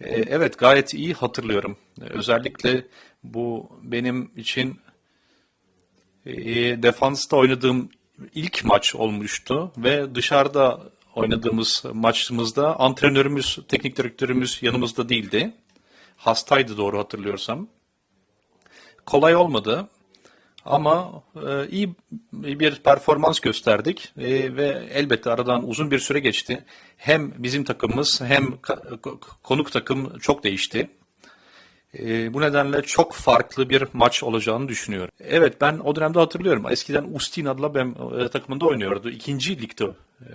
E, evet gayet iyi hatırlıyorum. E, özellikle bu benim için e, defansta oynadığım ilk maç olmuştu ve dışarıda oynadığımız maçımızda antrenörümüz, teknik direktörümüz yanımızda değildi. Hastaydı doğru hatırlıyorsam. Kolay olmadı ama e, iyi bir performans gösterdik e, ve elbette aradan uzun bir süre geçti. Hem bizim takımımız hem konuk takım çok değişti. E, bu nedenle çok farklı bir maç olacağını düşünüyorum. Evet ben o dönemde hatırlıyorum. Eskiden Ustin adlı ben e, takımında oynuyordu. İkinci ligde. E,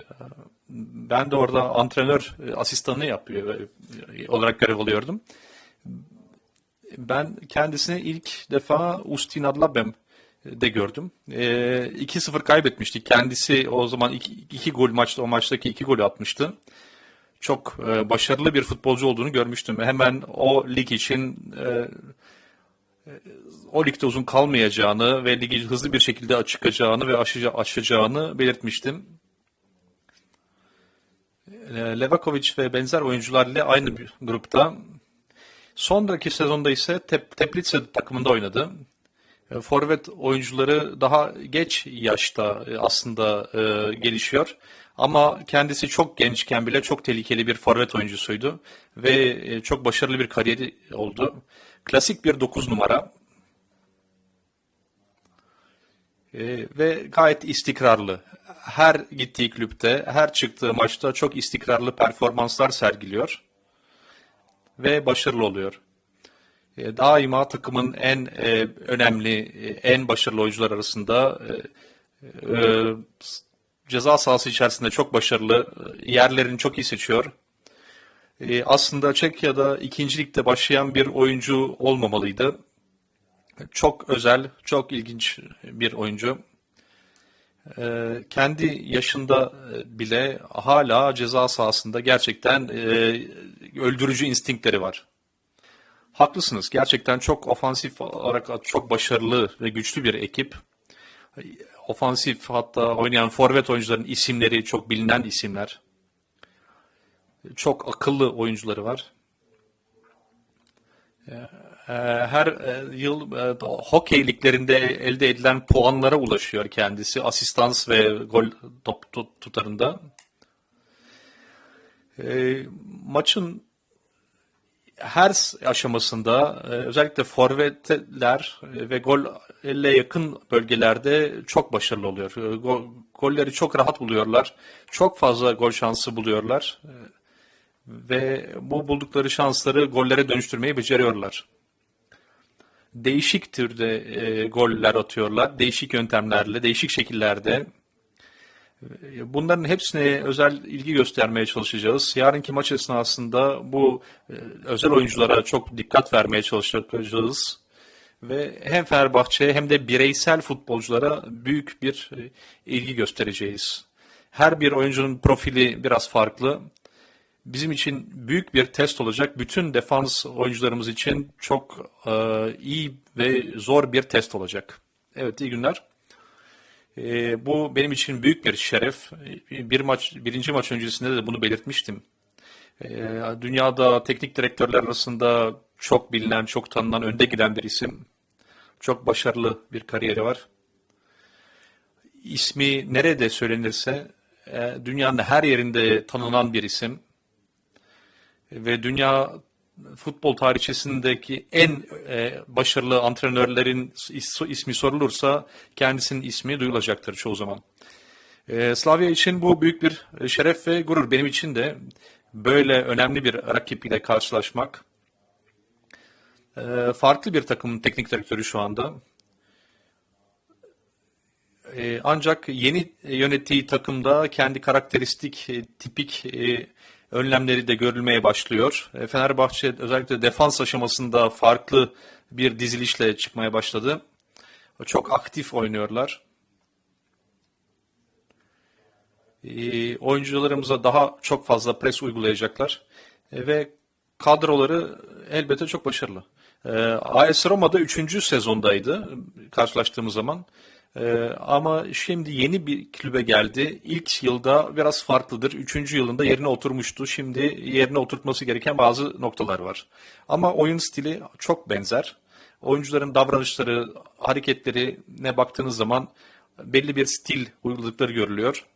ben de orada antrenör e, asistanı yapıyor e, olarak görev alıyordum. Ben kendisini ilk defa Ustin Adlabem de gördüm. E, 2-0 kaybetmiştik. Kendisi o zaman iki, iki gol maçta o maçtaki iki golü atmıştı. Çok e, başarılı bir futbolcu olduğunu görmüştüm. Hemen o lig için e, e o ligde uzun kalmayacağını ve ligi hızlı bir şekilde açacağını ve aşacağı, aşacağını belirtmiştim. E, Levakovic ve benzer oyuncularla aynı bir grupta. Sonraki sezonda ise Tep Teplice takımında oynadı. E, forvet oyuncuları daha geç yaşta e, aslında e, gelişiyor. Ama kendisi çok gençken bile çok tehlikeli bir forvet oyuncusuydu. Ve e, çok başarılı bir kariyeri oldu. Klasik bir 9 numara. E, ve gayet istikrarlı. Her gittiği kulüpte, her çıktığı maçta çok istikrarlı performanslar sergiliyor. Ve başarılı oluyor. E, daima takımın en e, önemli, e, en başarılı oyuncular arasında ceza sahası içerisinde çok başarılı, yerlerini çok iyi seçiyor. aslında Çekya'da ikinci ligde başlayan bir oyuncu olmamalıydı. Çok özel, çok ilginç bir oyuncu. kendi yaşında bile hala ceza sahasında gerçekten öldürücü instinktleri var. Haklısınız. Gerçekten çok ofansif olarak çok başarılı ve güçlü bir ekip. Ofansif hatta oynayan forvet oyuncuların isimleri çok bilinen isimler. Çok akıllı oyuncuları var. Ee, her e, yıl e, hokey liglerinde elde edilen puanlara ulaşıyor kendisi. Asistans ve gol top tutarında. Ee, maçın her aşamasında e, özellikle forvetler e, ve gol elle yakın bölgelerde çok başarılı oluyor. E, golleri çok rahat buluyorlar. Çok fazla gol şansı buluyorlar. Ve bu buldukları şansları gollere dönüştürmeyi beceriyorlar. Değişik türde goller atıyorlar. Değişik yöntemlerle, değişik şekillerde. Bunların hepsine özel ilgi göstermeye çalışacağız. Yarınki maç esnasında bu e, özel oyunculara çok dikkat vermeye çalışacağız. Ve hem Fenerbahçe hem de bireysel futbolculara büyük bir e, ilgi göstereceğiz. Her bir oyuncunun profili biraz farklı. Bizim için büyük bir test olacak. Bütün defans oyuncularımız için çok e, iyi ve zor bir test olacak. Evet iyi günler. E, bu benim için büyük bir şeref. Bir maç, birinci maç öncesinde de bunu belirtmiştim. E, dünyada teknik direktörler arasında çok bilinen, çok tanınan, önde giden bir isim. Çok başarılı bir kariyeri var. İsmi nerede söylenirse e, dünyanın her yerinde tanınan bir isim. Ve dünya futbol tarihçesindeki en e, başarılı antrenörlerin ismi sorulursa kendisinin ismi duyulacaktır çoğu zaman. E, Slavia için bu büyük bir şeref ve gurur. Benim için de böyle önemli bir rakip karşılaşmak. E, farklı bir takımın teknik direktörü şu anda. E, ancak yeni yönettiği takımda kendi karakteristik, e, tipik e, önlemleri de görülmeye başlıyor. E, Fenerbahçe özellikle defans aşamasında farklı bir dizilişle çıkmaya başladı. Çok aktif oynuyorlar. E, oyuncularımıza daha çok fazla pres uygulayacaklar. E, ve kadroları elbette çok başarılı. AS Roma'da 3. sezondaydı karşılaştığımız zaman. Ee, ama şimdi yeni bir kulübe geldi. İlk yılda biraz farklıdır. Üçüncü yılında yerine oturmuştu. Şimdi yerine oturtması gereken bazı noktalar var. Ama oyun stili çok benzer. Oyuncuların davranışları, hareketleri ne baktığınız zaman belli bir stil uyguladıkları görülüyor.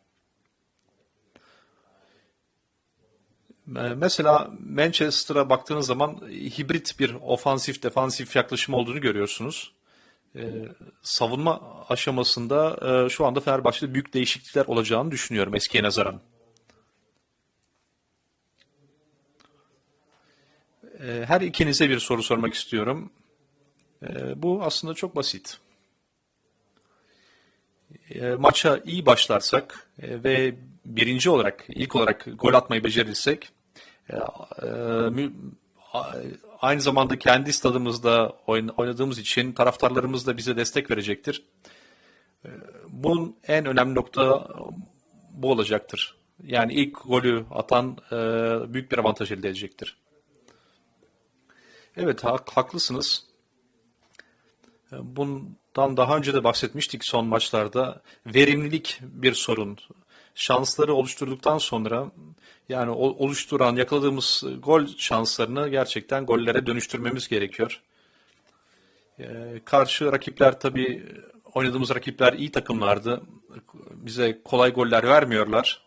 Ee, Mesela Manchester'a baktığınız zaman hibrit bir ofansif defansif yaklaşım olduğunu görüyorsunuz. Ee, savunma aşamasında e, şu anda Fenerbahçe'de büyük değişiklikler olacağını düşünüyorum eskiye nazaran. Ee, her ikinize bir soru sormak istiyorum. Ee, bu aslında çok basit. Ee, maça iyi başlarsak e, ve birinci olarak, ilk olarak gol atmayı becerirsek, e, e, aynı zamanda kendi stadımızda oyn- oynadığımız için taraftarlarımız da bize destek verecektir. Bunun en önemli nokta bu olacaktır. Yani ilk golü atan e, büyük bir avantaj elde edecektir. Evet, hak- haklısınız. Bundan daha önce de bahsetmiştik son maçlarda. Verimlilik bir sorun. Şansları oluşturduktan sonra yani oluşturan, yakaladığımız gol şanslarını gerçekten gollere dönüştürmemiz gerekiyor. Ee, Karşı rakipler tabii oynadığımız rakipler iyi takımlardı. Bize kolay goller vermiyorlar.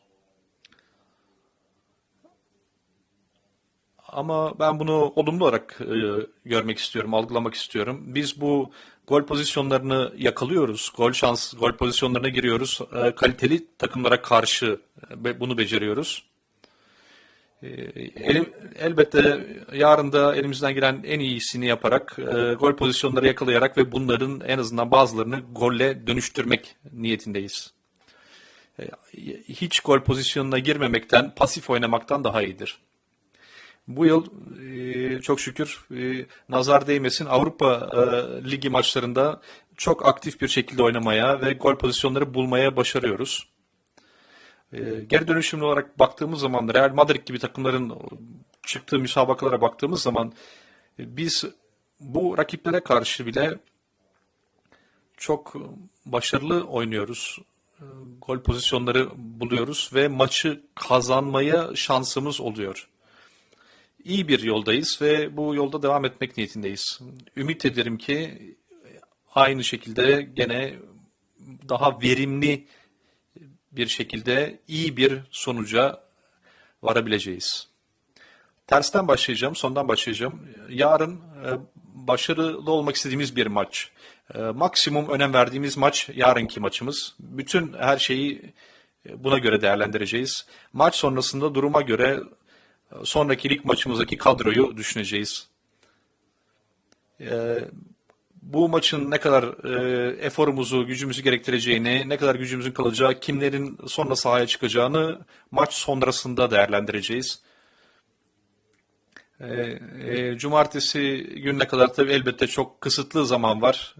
Ama ben bunu olumlu olarak e, görmek istiyorum, algılamak istiyorum. Biz bu gol pozisyonlarını yakalıyoruz, gol şans, gol pozisyonlarına giriyoruz. E, kaliteli takımlara karşı e, bunu beceriyoruz. E, elim- elbette yarın da elimizden gelen en iyisini yaparak, e, gol pozisyonları yakalayarak ve bunların en azından bazılarını golle dönüştürmek niyetindeyiz. E, hiç gol pozisyonuna girmemekten, pasif oynamaktan daha iyidir. Bu yıl çok şükür nazar değmesin Avrupa Ligi maçlarında çok aktif bir şekilde oynamaya ve gol pozisyonları bulmaya başarıyoruz. Geri dönüşümlü olarak baktığımız zaman Real Madrid gibi takımların çıktığı müsabakalara baktığımız zaman biz bu rakiplere karşı bile çok başarılı oynuyoruz. Gol pozisyonları buluyoruz ve maçı kazanmaya şansımız oluyor iyi bir yoldayız ve bu yolda devam etmek niyetindeyiz. Ümit ederim ki aynı şekilde gene daha verimli bir şekilde iyi bir sonuca varabileceğiz. Tersten başlayacağım, sondan başlayacağım. Yarın e, başarılı olmak istediğimiz bir maç. E, Maksimum önem verdiğimiz maç yarınki maçımız. Bütün her şeyi e, buna göre değerlendireceğiz. Maç sonrasında duruma göre sonraki lig maçımızdaki kadroyu düşüneceğiz. Ee, bu maçın ne kadar e, eforumuzu, gücümüzü gerektireceğini, ne kadar gücümüzün kalacağı, kimlerin sonra sahaya çıkacağını maç sonrasında değerlendireceğiz. Ee, e, cumartesi gününe kadar tabii elbette çok kısıtlı zaman var.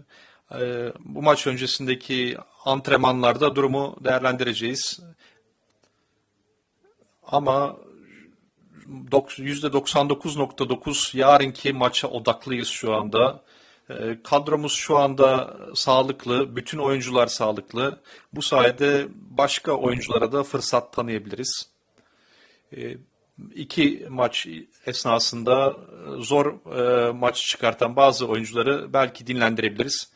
Ee, bu maç öncesindeki antrenmanlarda durumu değerlendireceğiz. Ama %99.9 yarınki maça odaklıyız şu anda. Ee, Kadromuz şu anda sağlıklı, bütün oyuncular sağlıklı. Bu sayede başka oyunculara da fırsat tanıyabiliriz. Ee, İki maç esnasında zor e, maç çıkartan bazı oyuncuları belki dinlendirebiliriz.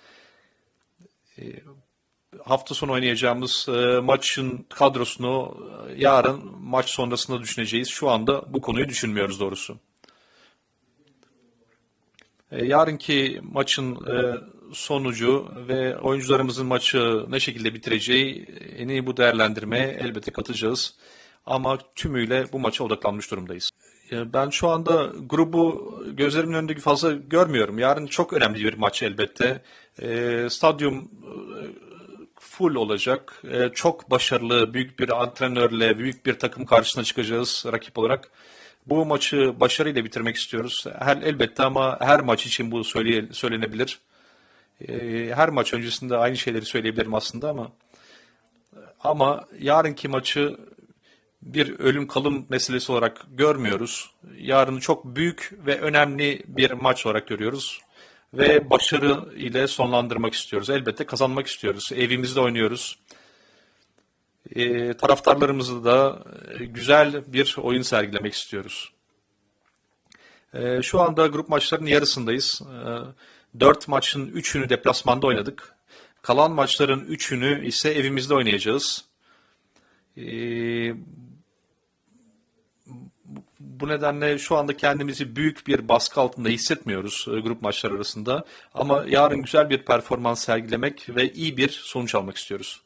Hafta sonu oynayacağımız e, maçın kadrosunu e, yarın maç sonrasında düşüneceğiz. Şu anda bu konuyu düşünmüyoruz doğrusu. E, yarınki maçın e, sonucu ve oyuncularımızın maçı ne şekilde bitireceğini bu değerlendirmeye elbette katacağız. Ama tümüyle bu maça odaklanmış durumdayız. E, Ben şu anda grubu gözlerimin önünde fazla görmüyorum. Yarın çok önemli bir maç elbette. E, Stadyum full olacak. Ee, çok başarılı, büyük bir antrenörle, büyük bir takım karşısına çıkacağız rakip olarak. Bu maçı başarıyla bitirmek istiyoruz. Her, elbette ama her maç için bu söyleye, söylenebilir. Ee, her maç öncesinde aynı şeyleri söyleyebilirim aslında ama ama yarınki maçı bir ölüm kalım meselesi olarak görmüyoruz. Yarını çok büyük ve önemli bir maç olarak görüyoruz. Ve başarı ile sonlandırmak istiyoruz. Elbette kazanmak istiyoruz. Evimizde oynuyoruz. E, taraftarlarımızı da e, güzel bir oyun sergilemek istiyoruz. E, şu anda grup maçlarının yarısındayız. E, 4 maçın 3'ünü deplasmanda oynadık. Kalan maçların 3'ünü ise evimizde oynayacağız. E, bu nedenle şu anda kendimizi büyük bir baskı altında hissetmiyoruz e, grup maçları arasında. Ama yarın güzel bir performans sergilemek ve iyi bir sonuç almak istiyoruz.